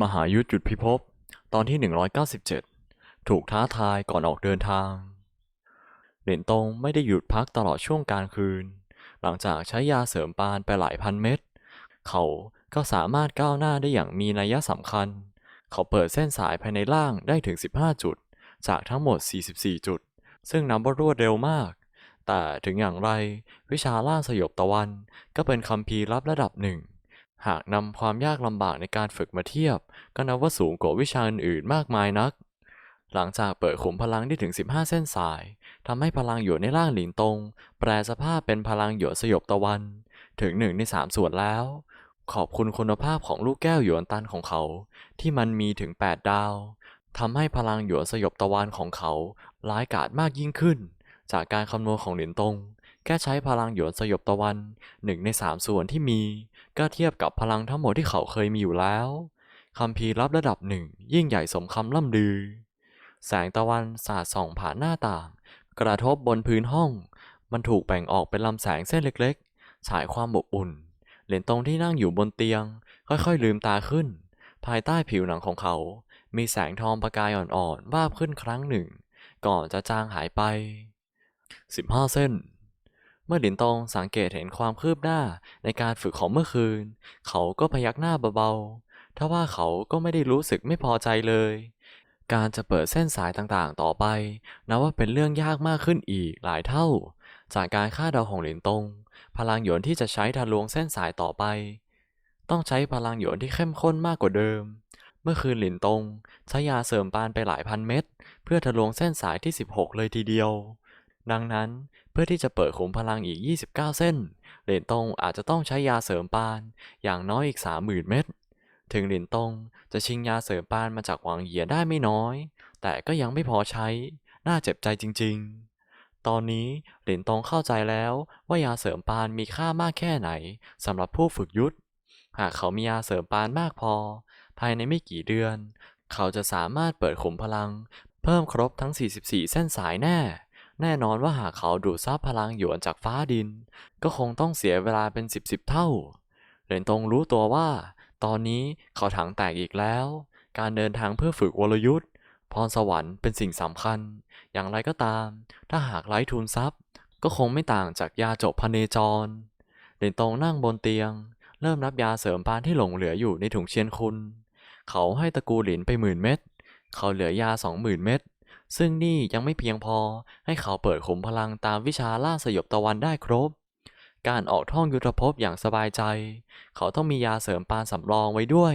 มหายุทธหยุดพิภพ ตอนที่ 197 ถูกท้าทายก่อนออกเดินทาง เหรียญตงไม่ได้หยุดพักตลอดช่วงกลางคืน หลังจากใช้ยาเสริมปานไปหลายพันเม็ด เขาก็สามารถก้าวหน้าได้อย่างมีนัยสำคัญ เขาเปิดเส้นสายภายในล่างได้ถึง 15 จุด จากทั้งหมด 44 จุด ซึ่งนับว่ารวดเร็วมาก แต่ถึงอย่างไรวิชาล่างสยบตะวันก็เป็นคัมภีร์ลับระดับหนึ่ง หากนำความยากลำบากในการฝึกมาเทียบ ก็นับว่าสูงกว่าวิชาอื่นๆมากมายนัก หลังจากเปิดขุมพลังได้ถึง 15 เส้นสายทำให้พลังหยวนในร่างหลินตง แปลสภาพเป็นพลังหยวนสยบตะวัน ถึงหนึ่งในสามส่วนแล้ว ขอบคุณคุณภาพของลูกแก้วหยวนตันของเขา ที่มันมีถึง 8 ดาวทำให้พลังหยวนสยบตะวันของเขาร้ายกาจมากยิ่งขึ้น จากการคำนวณของหลินตงแค่ใช้พลังหยวนสยบตะวันหนึ่งในสามส่วนที่มี ก็เทียบกับพลังทั้งหมดที่เขาเคยมีอยู่แล้วคัมภีรับระดับหนึ่งยิ่งใหญ่สมคำล่ำลือ แสงตะวันสาดส่องผ่านหน้าต่าง กระทบบนพื้นห้อง มันถูกแบ่งออกเป็นลำแสงเส้นเล็กๆ ฉายความอบอุ่น เหรียญตรงที่นั่งอยู่บนเตียง ค่อยๆลืมตาขึ้น ภายใต้ผิวหนังของเขา มีแสงทองประกายอ่อนๆวาบขึ้นครั้งหนึ่ง ก่อนจะจางหายไป 15 เส้น เมื่อหลินตงสังเกตเห็นความคืบหน้าในการฝึกของเมื่อคืน เขาก็พยักหน้าเบาๆ ทว่าเขาก็ไม่ได้รู้สึกไม่พอใจเลย การจะเปิดเส้นสายต่างๆ ต่อไปนับว่าเป็นเรื่องยากมากขึ้นอีกหลายเท่า จากการคาดเดาของหลินตง พลังหยวนที่จะใช้ทะลวงเส้นสายต่อไป ต้องใช้พลังหยวนที่เข้มข้นมากกว่าเดิม เมื่อคืนหลินตงใช้ยาเสริมปานไปหลายพันเม็ดเพื่อทะลวงเส้นสายที่ 16 เลยทีเดียว ดังนั้นเพื่อที่จะเปิดขุมพลังอีก 29 เส้นหลินตงอาจจะต้องใช้ยาเสริมปานอย่างน้อยอีก 30,000 เม็ด ถึงหลินตงจะชิงยาเสริมปานมาจากหวังเหยียได้ไม่น้อย แต่ก็ยังไม่พอใช้ น่าเจ็บใจจริง ๆ ตอนนี้หลินตงเข้าใจแล้วว่ายาเสริมปานมีค่ามากแค่ไหนสำหรับผู้ฝึกยุทธ หากเขามียาเสริมปานมากพอ ภายในไม่กี่เดือน เขาจะสามารถเปิดขุมพลัง เพิ่มครบทั้ง 44 เส้นสายแน่ แน่นอนว่าหากเขาดูดซับพลังหยวนจากฟ้าดิน ก็คงต้องเสียเวลาเป็นสิบสิบเท่า เหรียญตงรู้ตัวว่า ตอนนี้เขาถังแตกอีกแล้ว การเดินทางเพื่อฝึกวรยุทธ์พรสวรรค์เป็นสิ่งสำคัญ อย่างไรก็ตาม ถ้าหากไร้ทุนทรัพย์ ก็คงไม่ต่างจากยาจบพเนจร เหรียญตงนั่งบนเตียง เริ่มนับยาเสริมปานที่หลงเหลืออยู่ในถุงเชียนคุณ เขาให้ตะกูหลินไปหมื่นเม็ดเขาเหลือยาสองหมื่นเม็ด ซึ่งนี่ยังไม่เพียงพอให้เขาเปิดขุมพลังตามวิชาล่าสยบตะวันได้ครบ การออกท่องยุทธภพอย่างสบายใจ เขาต้องมียาเสริมปานสำรองไว้ด้วย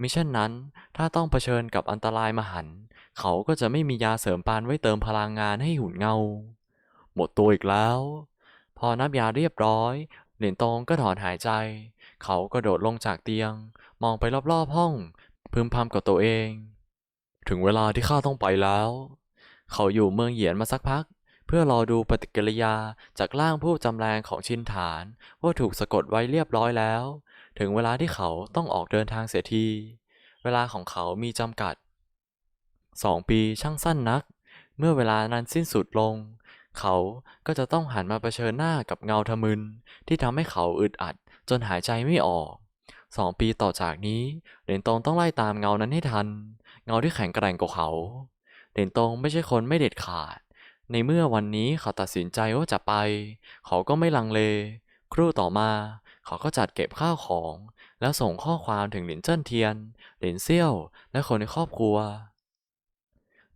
มิเช่นนั้นถ้าต้องเผชิญกับอันตรายมหันต์เขาก็จะไม่มียาเสริมปานไว้เติมพลังงานให้หุ่นเงา หมดตัวอีกแล้ว พอนับยาเรียบร้อย เหรียญตองก็ถอนหายใจ เขากระโดดลงจากเตียง มองไปรอบๆห้อง พึมพำกับตัวเอง ถึงเวลาที่ข้าต้องไปแล้ว เขาอยู่เมืองเหยียนมาสักพัก เพื่อรอดูปฏิกิริยาจากร่างผู้จำแรงของชินฐาน ว่าถูกสะกดไว้เรียบร้อยแล้ว ถึงเวลาที่เขาต้องออกเดินทางเสียที เวลาของเขามีจำกัดสองปีช่างสั้นนัก เมื่อเวลานั้นสิ้นสุดลง เขาก็จะต้องหันมาเผชิญหน้ากับเงาทะมึน ที่ทำให้เขาอึดอัดจนหายใจไม่ออกสองปีต่อจากนี้เหรียญตงต้องไล่ตามเงานั้นให้ทัน เงาที่แข็งแกร่งกว่าเขา เหรียญตงไม่ใช่คนไม่เด็ดขาด ในเมื่อวันนี้เขาตัดสินใจว่าจะไป เขาก็ไม่ลังเล ครู่ต่อมา เขาก็จัดเก็บข้าวของ แล้วส่งข้อความถึงหลินเจิ้นเทียน หลินเซี่ยว และคนในครอบครัว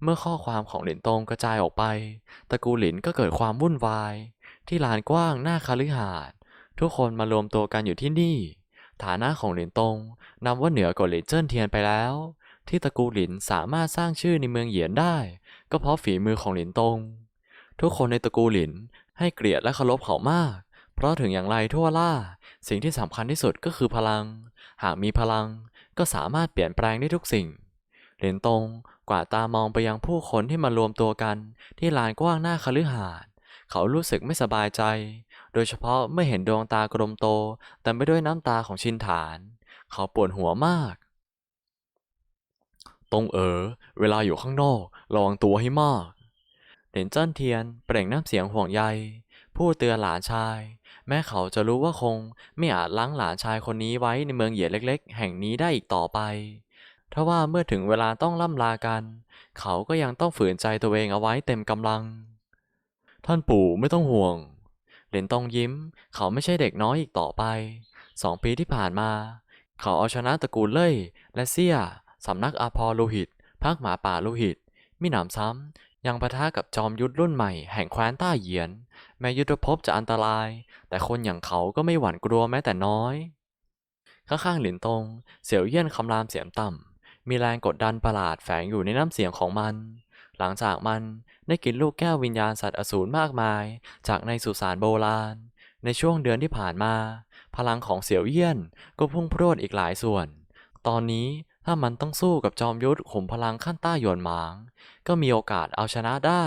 เมื่อข้อความของหลินตงกระจายออกไปตระกูลหลินก็เกิดความวุ่นวาย ที่ลานกว้างหน้าคาลิหาดทุกคนมารวมตัวกันอยู่ที่นี่ ฐานะของหลินตงนำว่าเหนือกว่าหลินเจิ้นเทียนไปแล้ว ที่ตระกูลหลินสามารถสร้างชื่อในเมืองเหยียนได้ ก็เพราะฝีมือของหลินตง ทุกคนในตระกูลหลินให้เกลียดและเคารพเขามาก เพราะถึงอย่างไรทั่วล่า สิ่งที่สำคัญที่สุดก็คือพลัง หากมีพลังก็สามารถเปลี่ยนแปลงได้ทุกสิ่งเหรียญตงกวาดตามองไปยังผู้คนที่มารวมตัวกันที่ลานกว้างหน้าคฤหาสน์เขารู้สึกไม่สบายใจ โดยเฉพาะเมื่อเห็นดวงตากลมโตเต็มไปด้วยน้ำตาของชินฐาน เขาปวดหัวมาก ตงเอ๋อเวลาอยู่ข้างนอกระวังตัวให้มากเหรียญเจิ้นเทียนเปล่งน้ำเสียงห่วงใยผู้เตือนหลานชาย แม้เขาจะรู้ว่าคงไม่อาจล้างหลานชายคนนี้ไว้ในเมืองเหยียดเล็ก ๆ แห่งนี้ได้อีกต่อไปทว่าเมื่อถึงเวลาต้องล่ำลากัน เขาก็ยังต้องฝืนใจตัวเองเอาไว้เต็มกำลัง ท่านปู่ไม่ต้องห่วงเหรียญตงยิ้ม เขาไม่ใช่เด็กน้อยอีกต่อไปสองปีที่ผ่านมา เขาเอาชนะตระกูลเล่ยและเซี่ย สำนักอาพรโลหิตพักหมาป่าโลหิต มิหนำซ้ำ ยังปะทะกับจอมยุทธรุ่นใหม่แห่งแคว้นต้าเหยียน แม้ยุทธภพจะอันตราย แต่คนอย่างเขาก็ไม่หวั่นกลัวแม้แต่น้อย ข้างๆหลินตง เสี่ยวเยี่ยนคำรามเสียงต่ำ มีแรงกดดันประหลาดแฝงอยู่ในน้ำเสียงของมัน หลังจากมันได้กินลูกแก้ววิญญาณสัตว์อสูรมากมาย จากในสุสานโบราณ ในช่วงเดือนที่ผ่านมา พลังของเสี่ยวเยี่ยนก็พุ่งพรวดอีกหลายส่วน ตอนนี้ ถ้ามันต้องสู้กับจอมยุทธขุมพลังขั้นต้าหยวนหมาง ก็มีโอกาสเอาชนะได้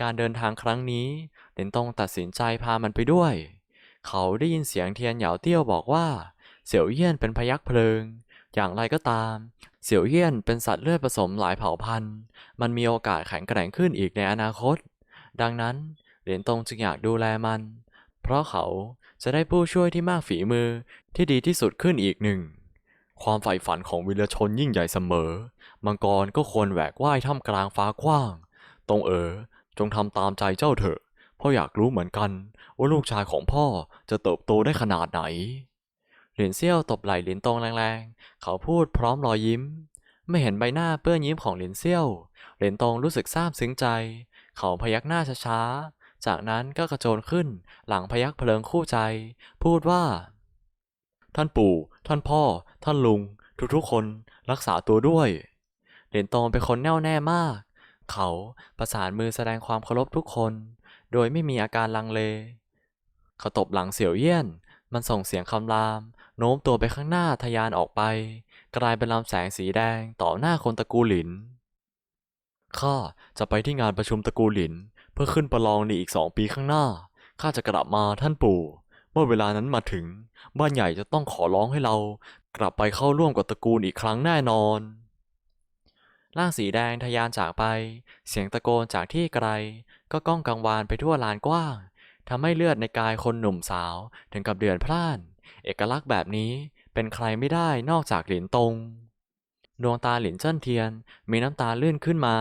การเดินทางครั้งนี้เหลินตงตัดสินใจพามันไปด้วย เขาได้ยินเสียงเทียนเหยาเตี้ยวบอกว่า เสี่ยวเยี่ยนเป็นพยักเพลิง อย่างไรก็ตาม เสี่ยวเยี่ยนเป็นสัตว์เลือดผสมหลายเผ่าพันธุ์ มันมีโอกาสแข็งแกร่งขึ้นอีกในอนาคต ดังนั้นเหรียญตงจึงอยากดูแลมัน เพราะเขาจะได้ผู้ช่วยที่มากฝีมือที่ดีที่สุดขึ้นอีกหนึ่ง ความใฝ่ฝันของวิรชนยิ่งใหญ่เสมอ มังกรก็ควรแหวกว่ายท่ามกลางฟ้ากว้าง ตรงเอ๋อจงทำตามใจเจ้าเถอะ พ่ออยากรู้เหมือนกันว่าลูกชายของพ่อจะเติบโตได้ขนาดไหน เหรียญเซี่ยวตบไหล่เหรียญตงแรงๆ เขาพูดพร้อมรอยยิ้ม ไม่เห็นใบหน้าเปื้อนยิ้มของเหรียญเซี่ยว เหรียญตงรู้สึกซาบซึ้งใจ เขาพยักหน้าช้าๆ จากนั้นก็กระโจนขึ้นหลังพยักเพลิงคู่ใจ พูดว่า ท่านปู่ ท่านพ่อ ท่านลุง ทุกๆคนรักษาตัวด้วย เหรียญตงเป็นคนแน่วแน่มาก เขาประสานมือแสดงความเคารพทุกคน โดยไม่มีอาการลังเล เขาตบหลังเสี่ยวเยี่ยน มันส่งเสียงคำราม โน้มตัวไปข้างหน้าทะยานออกไป กลายเป็นลำแสงสีแดงต่อหน้าคนตระกูลหลิน ข้าจะไปที่งานประชุมตระกูลหลิน เพื่อขึ้นประลองในอีกสองปีข้างหน้า ข้าจะกลับมาท่านปู่ มื่อเวลานั้นมาถึง บ้านใหญ่จะต้องขอร้องให้เรา กลับไปเข้าร่วมกับตระกูลอีกครั้งแน่นอนร่างสีแดงทะยานจากไป เสียงตะโกนจากที่ไกล ก็ก้องกังวานไปทั่วลานกว้างทำให้เลือดในกายคนหนุ่มสาวถึงกับเดือดพล่าน เอกลักษณ์แบบนี้เป็นใครไม่ได้นอกจากหลินตง ดวงตาหลินเจิ้นเทียน มีน้ำตาลื่นขึ้นมา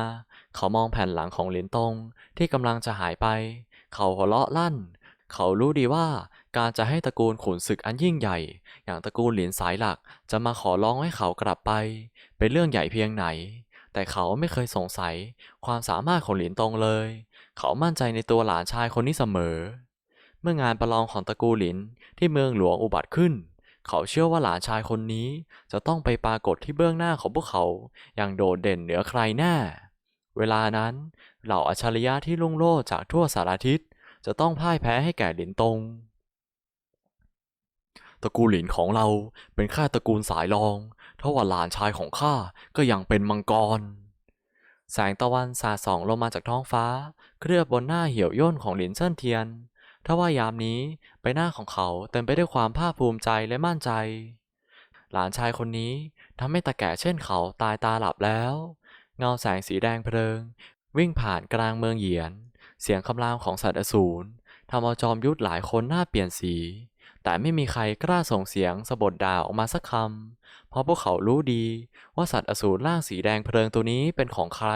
เขามองแผ่นหลังของหลินตงที่กำลังจะหายไป เขาหัวเราะลั่น เขารู้ดีว่าการจะให้ตระกูลขุนศึกอันยิ่งใหญ่ อย่างตระกูลหลินสายหลักจะมาขอร้องให้เขากลับไป เป็นเรื่องใหญ่เพียงไหน แต่เขาไม่เคยสงสัยความสามารถของหลินตงเลย เขามั่นใจในตัวหลานชายคนนี้เสมอ เมื่องานประลองของตระกูลหลินที่เมืองหลวงอุบัติขึ้น เขาเชื่อว่าหลานชายคนนี้จะต้องไปปรากฏที่เบื้องหน้าของพวกเขาอย่างโดดเด่นเหนือใครแน่เวลานั้นเหล่าอัจฉริยะที่ลุ่งโลดจากทั่วสารทิศ จะต้องพ่ายแพ้ให้แก่หลินตง ตระกูลหลินของเราเป็นแค่ตระกูลสายรองเท่าว่าหลานชายของข้าก็ยังเป็นมังกร แสงตะวันสาดส่องลงมาจากท้องฟ้า เคลือบบนหน้าเหี่ยวย่นของหลินเซินเทียนทว่ายามนี้ใบหน้าของเขาเต็มไปด้วยความภาคภูมิใจและมั่นใจ หลานชายคนนี้ทำให้ตาแก่เช่นเขาตายตาหลับแล้ว เงาแสงสีแดงเพลิง วิ่งผ่านกลางเมืองเหยียน เสียงคำรามของสัตว์อสูรทำเอาจอมยุทธหลายคนหน้าเปลี่ยนสี แต่ไม่มีใครกล้าส่งเสียงสะบดด่าออกมาสักคำ เพราะพวกเขารู้ดีว่าสัตว์อสูรร่างสีแดงเพลิงตัวนี้เป็นของใคร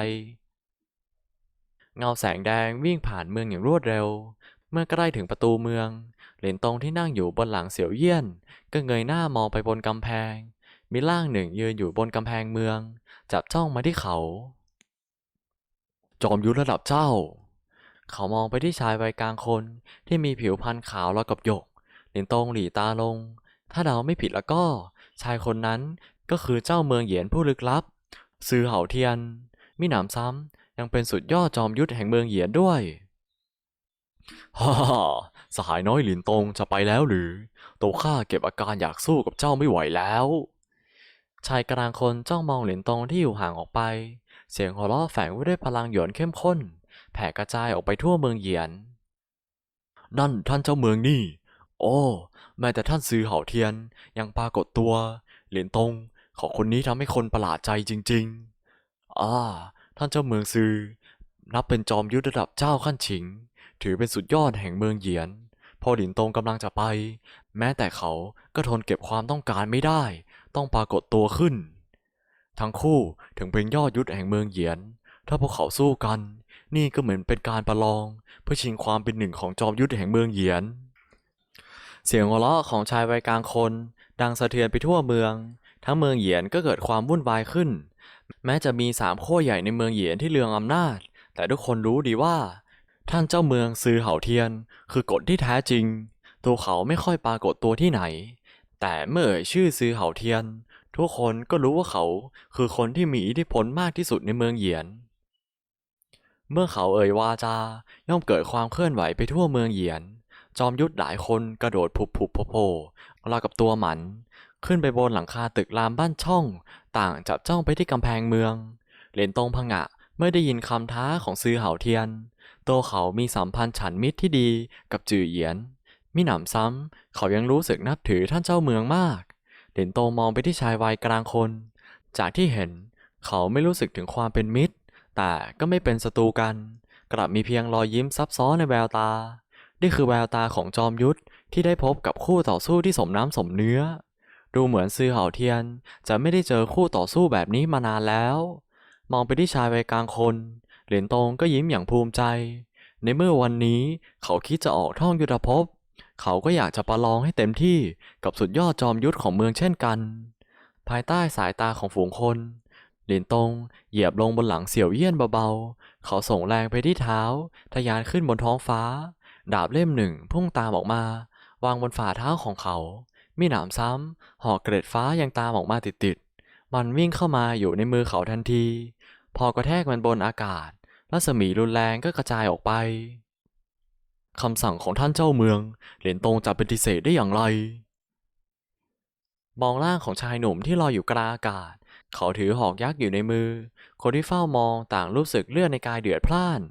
เงาแสงแดงวิ่งผ่านเมืองอย่างรวดเร็ว เมื่อใกล้ถึงประตูเมือง เหรียญตงที่นั่งอยู่บนหลังเสี่ยวเยี่ยน ก็เงยหน้ามองไปบนกำแพง มีร่างหนึ่งยืนอยู่บนกำแพงเมือง จับจ้องมาที่เขา จอมยุทธระดับเจ้า เขามองไปที่ชายวัยกลางคนที่มีผิวพรรณขาวแล้วกับหยกหรียญตงหลีตาลง ถ้าเดาไม่ผิดแล้วก็ ชายคนนั้นก็คือเจ้าเมืองเหยียนผู้ลึกลับ ซือเหาเทียน มิหนำซ้ำยังเป็นสุดยอดจอมยุทธแห่งเมืองเหยียนด้วยฮ่าฮ่าสหายน้อยหลินตงจะไปแล้วหรือโตข้าเก็บอาการอยากสู้กับเจ้าไม่ไหวแล้ว ชายกลางคนจ้องมองหลินตงที่อยู่ห่างออกไป เสียงหัวเราะแฝงไว้ด้วยพลังหยวนเข้มข้น แผ่กระจายออกไปทั่วเมืองเหยียน นั่นท่านเจ้าเมืองนี่ โอ้ แม้แต่ท่านซือเหาเทียนยังปรากฏตัว เหรียญตงขอคนนี้ทำให้คนประหลาดใจจริง ๆอ่าท่านเจ้าเมืองซือ นับเป็นจอมยุทธระดับเจ้าขั้นฉิง ถือเป็นสุดยอดแห่งเมืองเหยียน พอหลินตงกำลังจะไป แม้แต่เขาก็ทนเก็บความต้องการไม่ได้ ต้องปรากฏตัวขึ้น ทั้งคู่ถึงเป็นยอดยุทธแห่งเมืองเหยียน ถ้าพวกเขาสู้กัน นี่ก็เหมือนเป็นการประลอง เพื่อชิงความเป็นหนึ่งของจอมยุทธแห่งเมืองเหยียน เสียงหัวเราะของชายวัยกลางคน ดังสะเทือนไปทั่วเมือง ทั้งเมืองเหยียนก็เกิดความวุ่นวายขึ้น แม้จะมีสามขั้วใหญ่ในเมืองเหยียนที่เลืองอำนาจ แต่ทุกคนรู้ดีว่า ท่านเจ้าเมืองซือเหาเทียน คือกฎที่แท้จริง ตัวเขาไม่ค่อยปรากฏตัวที่ไหน แต่เมื่อเอ่ยชื่อซือเหาเทียนทุกคนก็รู้ว่าเขาคือคนที่มีอิทธิพลมากที่สุดในเมืองเหยียน เมื่อเขาเอ่ยวาจา ย่อมเกิดความเคลื่อนไหวไปทั่วเมืองเหยียน จอมยุทธหลายคนกระโดดผุบผุบโผล่โผราวกับตัวหมัน ขึ้นไปบนหลังคาตึกรามบ้านช่อง ต่างจับจ้องไปที่กำแพงเมือง เหรียญตรงพงะเมื่อได้ยินคำท้าของซือเหาเทียน ตัวเขามีสัมพันธ์ฉันมิตรที่ดีกับจือเหยียน มิหนำซ้ำ เขายังรู้สึกนับถือท่านเจ้าเมืองมาก เหรียญโตมองไปที่ชายวัยกลางคน จากที่เห็น เขาไม่รู้สึกถึงความเป็นมิตร แต่ก็ไม่เป็นศัตรูกัน กลับมีเพียงรอยยิ้มซับซ้อนในแววตา นี่คือแววตาของจอมยุทธที่ได้พบกับคู่ต่อสู้ที่สมน้ำสมเนื้อ ดูเหมือนซือเห่าเทียนจะไม่ได้เจอคู่ต่อสู้แบบนี้มานานแล้ว มองไปที่ชายวัยกลางคน เหรียญตงก็ยิ้มอย่างภูมิใจ ในเมื่อวันนี้เขาคิดจะออกท่องยุทธภพ เขาก็อยากจะประลองให้เต็มที่กับสุดยอดจอมยุทธของเมืองเช่นกัน ภายใต้สายตาของฝูงคน เหรียญตงเหยียบลงบนหลังเสี่ยวเยี่ยนเบาๆ เขาส่งแรงไปที่เท้า ทะยานขึ้นบนท้องฟ้า ดาบเล่มหนึ่งพุ่งตามออกมา วางบนฝ่าเท้าของเขา มีหนามซ้ำหอกเกร็ดฟ้ายังตามออกมาติดๆ มันวิ่งเข้ามาอยู่ในมือเขาทันที พอกระแทกมันบนอากาศ รัศมีรุนแรงก็กระจายออกไปคำสั่งของท่านเจ้าเมือง เหรียญตงจะปฏิเสธได้อย่างไร มองร่างของชายหนุ่มที่ลอยอยู่กลางอากาศ เขาถือหอกยักษ์อยู่ในมือ คนที่เฝ้ามองต่างรู้สึกเลือดในกายเดือดพล่าน